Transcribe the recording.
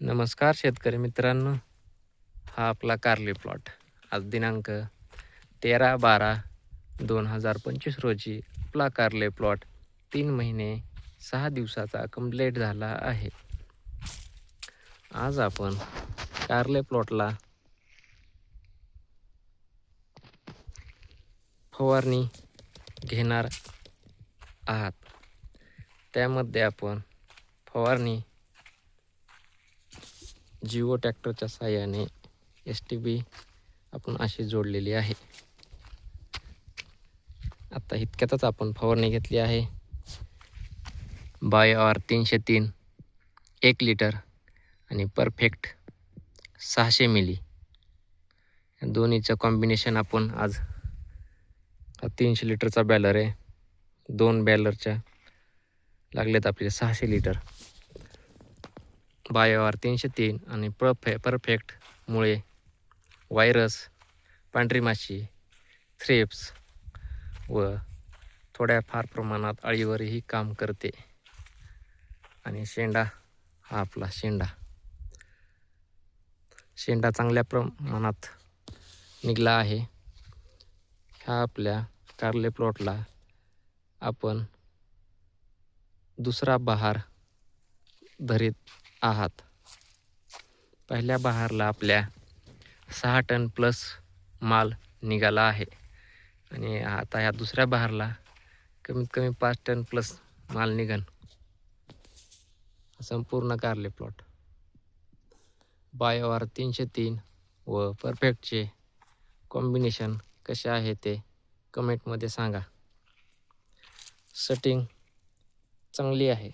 नमस्कार शेतकरी मित्रांनो. हा आपला कार्ली प्लॉट आज दिनांक तेरा बारा दोन हजार पंचवीस रोजी आपला कार्ले प्लॉट तीन महिने सहा दिवसाचा कंप्लीट झाला आहे. आज आपण कार्ले प्लॉटला फवारणी घेणार आहात. त्यामध्ये आपण फवारणी जिओ ट्रॅक्टरच्या साह्याने एस टी बी आपण अशी जोडलेली आहे. आत्ता इतक्यातच आपण फवारणी घेतली आहे. बाय आर तीनशे तीन एक लिटर आणि परफेक्ट सहाशे मिली. दोन्हीचं कॉम्बिनेशन आपण आज तीनशे लिटरचा बॅलर आहे. दोन बॅलरच्या लागलेत आपले सहाशे लिटर. बायोआर तीनशे तीन आणि परफे परफेक्टमुळे व्हायरस पांढरी माशी थ्रेप्स व थोड्या फार प्रमाणात अळीवरही काम करते. आणि शेंडा हा आपला शेंडा. शेंडा चांगल्या प्रमाणात निघाला आहे. ह्या आपल्या कारले प्लॉटला आपण दुसरा बहार धरीत आहात. पहिल्या बहारला आपल्या सहा टन प्लस माल निघाला आहे. आणि आता ह्या दुसऱ्या बहारला कमीत कमी पाच टन प्लस माल निघन. संपूर्ण कारले प्लॉट बायोआर तीनशे तीन व परफेक्टचे कॉम्बिनेशन कसे आहे ते कमेंटमध्ये सांगा. सेटिंग चांगली आहे.